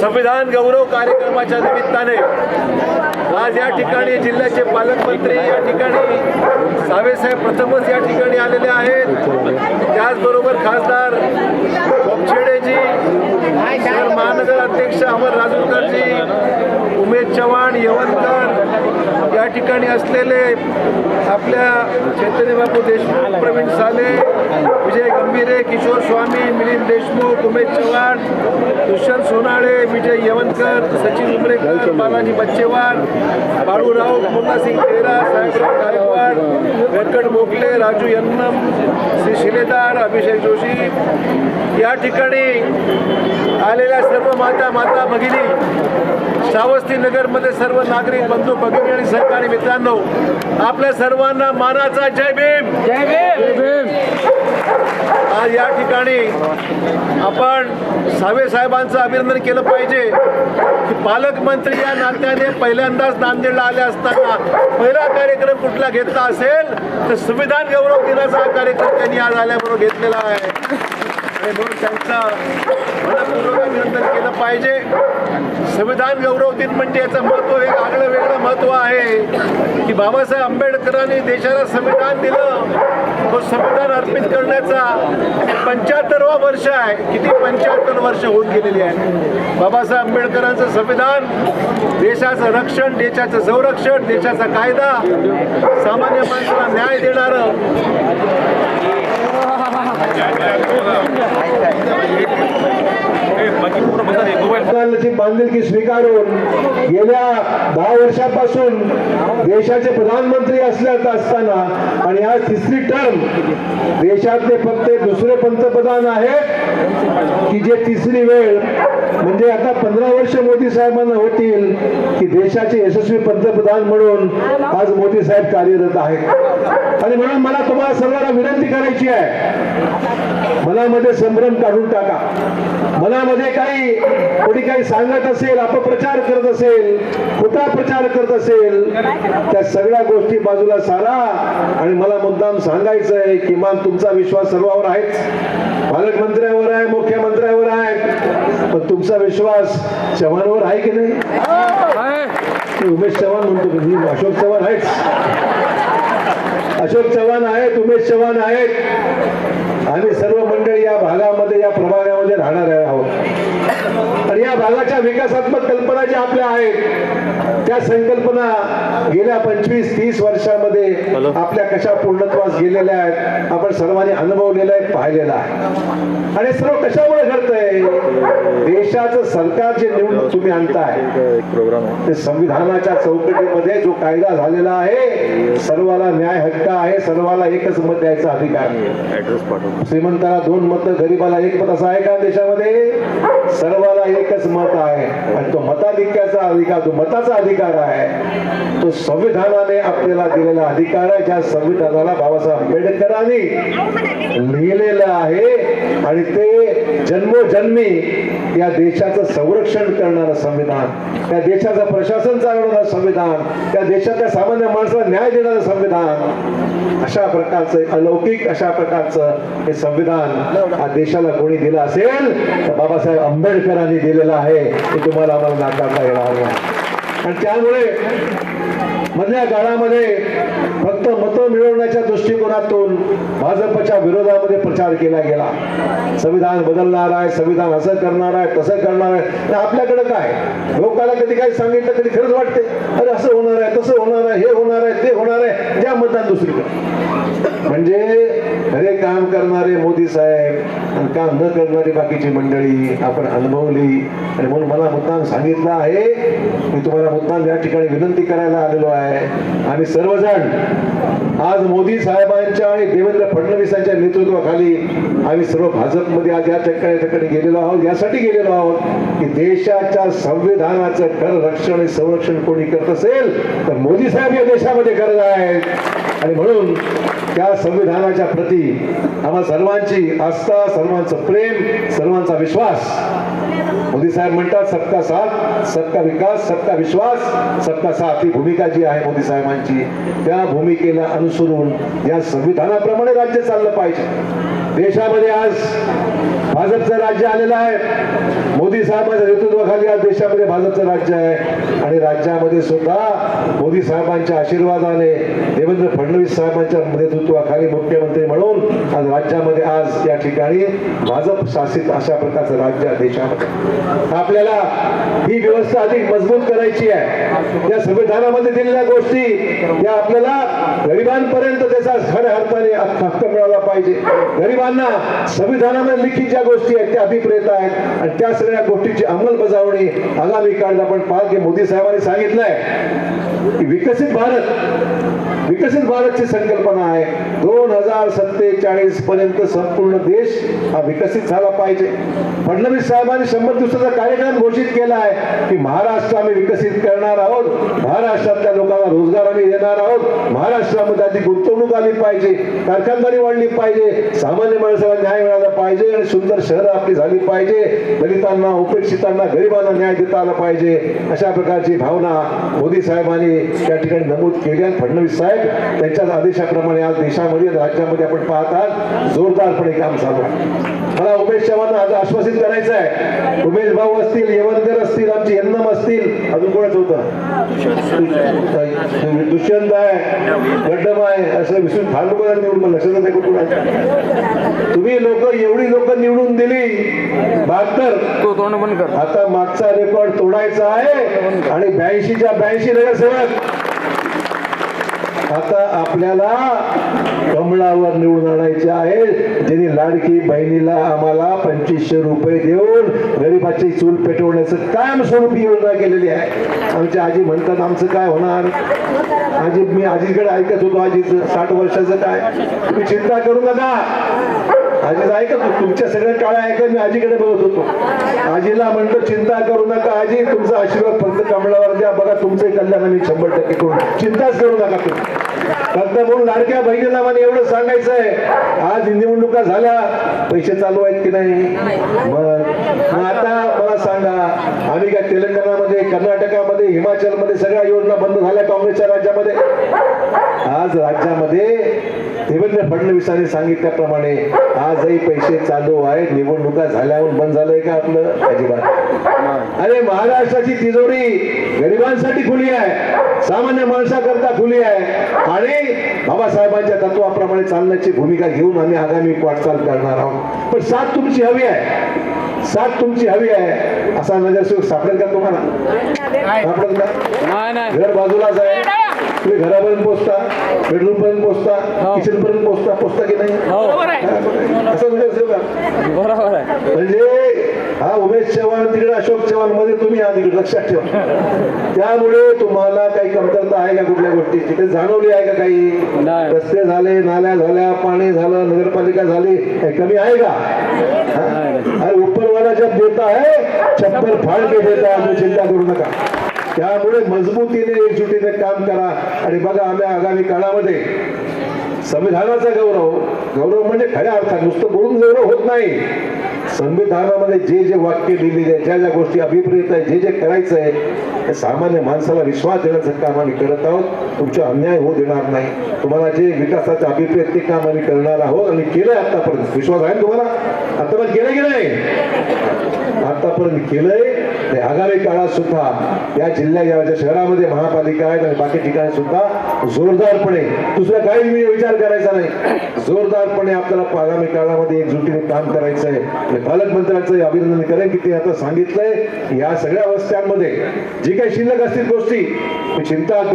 संविधान गौरव कार्यक्रमाच्या निमित्ताने आज या ठिकाणी जिल्ह्याचे पालकमंत्री या ठिकाणी सावेसाहेब प्रथमच या ठिकाणी आलेले आहेत. त्याचबरोबर खासदार कोपछेडेजी शहर महानगर अध्यक्ष अमर राजूरकरजी उमेश चव्हाण यवनकर या ठिकाणी असलेले आपल्या चैतन्य बापू देशमुख प्रवीण साले विजय गंभीरे किशोर स्वामी मिलिंद देशमुख उमेश चव्हाण दुष्यंत सोनाळे विजय यवनकर सचिन उमरेकर बालाजी बच्चेवार बाळूराव मुन्नासिंग खेरा साहेबराव गायकवाड व्यंकट मोगले राजू यन्नम श्री शिलेदार अभिषेक जोशी. या ठिकाणी आलेल्या सर्व माता माता भगिनी श्रावस्ती नगरमध्ये सर्व नागरिक बंधू भगिनी आणि सहकारी मित्रांनो आपल्या सर्वांना मानाचा जय भीम. जय भीम. आज या ठिकाणी आपण सावे साहेबांचं अभिनंदन केलं पाहिजे. की पालकमंत्री या नात्याने पहिल्यांदाच नांदेडला आले असताना पहिला कार्यक्रम कुठला घेतला असेल तर संविधान गौरव दिनाचा हा कार्यक्रम त्यांनी आज आल्याबरोबर घेतलेला आहे. आणि म्हणून त्यांचं मनपूर्वक अभिनंदन केलं पाहिजे. संविधान गौरव दिन म्हणजे याचं महत्त्व एक आगळं वेगळं महत्त्व आहे. की बाबासाहेब आंबेडकरांनी देशाला संविधान दिलं. संविधान अर्पित करण्याचा पंच्याहत्तरवा वर्ष आहे. किती पंच्याहत्तर वर्ष होऊन गेलेली आहे. बाबासाहेब आंबेडकरांचं संविधान देशाचं रक्षण देशाचं संरक्षण देशाचा कायदा सामान्य माणसाला न्याय देणारं बांधिलकी स्वीकारून गेल्या दहा वर्षापासून देशाचे प्रधानमंत्री असल्यात असताना आणि आज तिसरी टर्म देशातले फक्त दुसरे पंतप्रधान आहेत की जे तिसरी वेळ म्हणजे आता पंधरा वर्ष मोदी साहेबांना होतील की देशाचे यशस्वी पंतप्रधान म्हणून आज मोदी साहेब कार्यरत आहेत. आणि म्हणून मला तुम्हाला सर्वांना विनंती करायची आहे. मनामध्ये संभ्रम काढून टाका. मनामध्ये काही कोणी काही सांगत असेल अपप्रचार करत असेल खोटा प्रचार करत असेल त्या सगळ्या गोष्टी बाजूला सारा. आणि मला मुद्दाम सांगायचं आहे किमान तुमचा विश्वास सर्वावर आहेच पालकमंत्र्यावर आहे मुख्यमंत्र्यावर आहे. पण तुमचा विश्वास चव्हाणवर आहे की नाही? मी उमेश चव्हाण म्हणतो मी अशोक चव्हाण आहेच. अशोक चव्हाण आहेत उमेश चव्हाण आहेत. आम्ही सर्व मंडळी या भागामध्ये या प्रभागामध्ये राहणार आहे. या भागाच्या विकासात्मक कल्पना ज्या आपल्या आहेत त्या संकल्पना गेल्या पंचवीस तीस वर्षामध्ये आपल्या कशा पूर्णत्वास गेलेल्या आहेत आपण सर्वांनी अनुभवलेलं आहे पाहिलेलं आहे. आणि सर्व कशामुळे घडतंय? देशाचं सरकार जे निवडून तुम्ही आणताय ते संविधानाच्या चौकटीमध्ये जो कायदा झालेला आहे सर्वाला न्याय हक्क आहे सर्वाला एकच मत द्यायचा अधिकार आहे. श्रीमंताला दोन मत गरीबाला एक मत असं आहे का देशामध्ये? सर्वाला एकच मत आहे. आणि तो मताधिक्याचा अधिकार जो मताचा अधिकार अधिकार आहे. तो संविधानाने आपल्याला दिलेला अधिकार आहे. ज्या संविधानाला बाबासाहेब आंबेडकरांनी लिहिलेलं आहे आणि ते जन्मोजन्मी या देशाचं संरक्षण करणारं संविधान त्या देशाचं प्रशासन चालवणारं संविधान त्या देशातल्या सामान्य माणसाला न्याय देणारं संविधान अशा प्रकारचं अलौकिक अशा प्रकारचं हे संविधान हा देशाला कोणी दिलं असेल तर बाबासाहेब आंबेडकरांनी दिलेलं आहे. हे तुम्हाला आम्हाला नाकारता येणार नाही. आणि त्यामुळे मधल्या काळामध्ये फक्त मतं मिळवण्याच्या दृष्टिकोनातून भाजपच्या विरोधामध्ये प्रचार केला गेला. संविधान बदलणार आहे संविधान असं करणार आहे तसं करणार आहे. आपल्याकडे काय? लोकांना कधी काही सांगितलं कधी खरंच वाटते. अरे असं होणार आहे तसं होणार आहे हे होणार आहे ते होणार आहे ज्या मतदान दुसरीकडे. म्हणजे खरे काम करणारे मोदी साहेब आणि काम न करणारी बाकीची मंडळी आपण अनुभवली. आणि म्हणून मला मुद्दाम सांगितलं आहे मी तुम्हाला मुद्दाम या ठिकाणी विनंती करायला आलेलो आहे. आम्ही सर्वजण आज मोदी साहेबांच्या आणि देवेंद्र फडणवीसांच्या नेतृत्वाखाली आम्ही सर्व भाजपमध्ये आज या ठिकाणी ठिकाणी गेलेलो आहोत. यासाठी गेलेलो आहोत की देशाच्या संविधानाचं कर रक्षण आणि संरक्षण कोणी करत असेल तर मोदी साहेब या देशामध्ये करत आहेत. आणि म्हणून त्या संविधानाच्या प्रती आम्हा सर्वांची आस्था सर्वांचं प्रेम सर्वांचा विश्वास मोदी साहेब म्हणतात सबका साथ सबका विकास सबका विश्वास सबका साथ. ही भूमिका जी आहे मोदी साहेबांची त्या भूमिकेला अनुसरून या संविधानाप्रमाणे राज्य चाललं पाहिजे. देशामध्ये आज भाजपचं राज्य आलेलं आहे. मोदी साहेबांच्या नेतृत्वाखाली आज देशामध्ये भाजपचं राज्य आहे. आणि राज्यामध्ये सुद्धा मोदी साहेबांच्या आशीर्वादाने देवेंद्र फडणवीस साहेबांच्या नेतृत्वाखाली मुख्यमंत्री म्हणून आज राज्यामध्ये आज या ठिकाणी भाजप शासित अशा प्रकारचं राज्य आहे देशामध्ये. आपल्याला ही व्यवस्था अधिक मजबूत करायची आहे. या संविधानामध्ये दिलेल्या गोष्टी या आपल्याला गरिबांपर्यंत त्याचा खऱ्या अर्थाने हक्क मिळाला पाहिजे. गरिबांना संविधानामध्ये लिखित ज्या गोष्टी आहेत त्या अभिप्रेत आहेत. आणि त्या सगळ्या गोष्टीची अंमलबजावणी आगामी काळात आपण पाहत मोदी साहेबांनी सांगितलंय की विकसित भारत विकसित भारतची संकल्पना आहे. दोन हजार सत्तेचाळीस पर्यंत संपूर्ण देश हा विकसित झाला पाहिजे. फडणवीस साहेबांनी शंभर दिवसाचा कार्यक्रम घोषित केला आहे की महाराष्ट्र आम्ही विकसित करणार आहोत. महाराष्ट्रातल्या लोकांना रोजगार आम्ही देणार आहोत. महाराष्ट्रामध्ये आधी गुंतवणूक आली पाहिजे कारखानदारी वाढली पाहिजे सामान्य माणसाला न्याय मिळाला पाहिजे आणि सुंदर शहर आपली झाली पाहिजे. दलितांना उपेक्षितांना गरिबांना न्याय देता आला पाहिजे. अशा प्रकारची भावना मोदी साहेबांनी त्या ठिकाणी नमूद केली आणि फडणवीस साहेब त्यांच्या आदेशाप्रमाणे आज देशामध्ये राज्यामध्ये आपण पाहतात जोरदारपणे काम चालू मला उमेश चव्हाण आज आश्वासित करायचं आहे. उमेश भाऊ असतील येवनकर असतील आमचे यन्नम असतील अजून कोणाच होतं? दुष्यंत. आहे. गड्डम आहे. असं विसरून फार लोकांना निवडून लक्षात नाही कुठून तुम्ही लोक एवढी लोक निवडून दिली. बहात्तर. आता मागचा रेकॉर्ड तोडायचा आहे. आणि ब्याऐंशीच्या ब्याऐंशी नगरसेवक. आता आपल्याला कमळावर निवडून आणायचे आहे. ज्यांनी लाडकी बहिणीला आम्हाला पंचवीसशे रुपये देऊन गरिबाची चूल पेटवण्याचं कायमस्वरूपी योजना केलेली आहे. आमची आजी म्हणतात आमचं काय होणार? आजी मी आजीकडे ऐकत होतो आजीचं साठ वर्षाचं काय? तुम्ही चिंता करू नका. आजी ऐकत तुमच्या सगळ्या काळ्या ऐकत मी आजीकडे बघत होतो. आजीला म्हणतो चिंता करू नका आजी तुमचा आशीर्वाद फक्त कमळावर द्या. बघा तुमचे कल्याण आम्ही शंभर टक्के करू चिंताच करू नका तुम्ही. फक्त म्हणून लाडक्या बहिणीला मला एवढं सांगायचं आहे आज निवडणुका झाल्या. पैसे चालू आहेत की नाही? मग आता मला सांगा. आम्ही काय तेलंगणामध्ये कर्नाटकामध्ये हिमाचलमध्ये सगळ्या योजना बंद झाल्या काँग्रेसच्या राज्यामध्ये? आज राज्यामध्ये देवेंद्र फडणवीसांनी सांगितल्याप्रमाणे आजही पैसे चालू आहेत. निवडणुका झाल्यावर बंद झालंय का आपलं? अजिबात. अरे महाराष्ट्राची तिजोरी गरिबांसाठी खुली आहे. सामान्य माणसाकरता खुली आहे. आणि बाबासाहेबांच्या तत्वाप्रमाणे चालण्याची भूमिका घेऊन आम्ही आगामी वाटचाल करणार आहोत. पण साथ तुमची हवी आहे. साथ तुमची हवी आहे. असा नगरसेवक सापडेल का तुम्हाला? सापडेल का नाही नाही. घर बाजूलाच आहे. तुम्ही घरापर्यंत पोहोचता बेडरूम पर्यंत पोहोचता किचन पर्यंत पोहोचता पोहोचता की नाही? हो. आहे. बरोबर आहे. म्हणजे हा उमेश चव्हाण तिकडे अशोक चव्हाणमध्ये तुम्ही हा तिकडे लक्षात ठेवा. त्यामुळे तुम्हाला काही कमतरता आहे का कुठल्या गोष्टीची काही जाणवली आहे का काही. रस्ते झाले नाल्या झाल्या पाणी झालं नगरपालिका झाली काही कमी आहे का? हा? अरे उपरवाला जब देता है छप्पर फाड़ के देता है चिंता करू नका. त्यामुळे मजबूतीने एकजुटीने काम करा. आणि बघा आम्ही आगामी काळामध्ये संविधानाचा गौरव गौरव म्हणजे खऱ्या अर्थात नुसतं बोलून गौरव होत नाही. संविधानामध्ये जे जे वाक्य लिहिलेले आहे ज्या ज्या गोष्टी अभिप्रेत आहे जे जे करायचं आहे ते सामान्य माणसाला विश्वास देण्याचं काम आम्ही करत आहोत. तुमचा अन्याय होऊ देणार नाही. तुम्हाला जे विकासाचं अभिप्रेत ते काम आम्ही करणार आहोत आणि केलंय आतापर्यंत. विश्वास आहे तुम्हाला? आतापर्यंत केलं गेलं नाही? आतापर्यंत केलंय. ते आगामी काळात सुद्धा या जिल्ह्या या शहरामध्ये महापालिका आहेत आणि बाकी ठिकाणी सुद्धा जोरदारपणे दुसरा काही मी विचार करायचा नाही. जोरदारपणे आपल्याला आगामी काळामध्ये एकजुटीने काम करायचं आहे आणि पालकमंत्र्यांचं अभिनंदन करेन की ते आता सांगितलंय. की या सगळ्या अवस्थांमध्ये जे काही शिल्लक असतील गोष्टी मी चिंता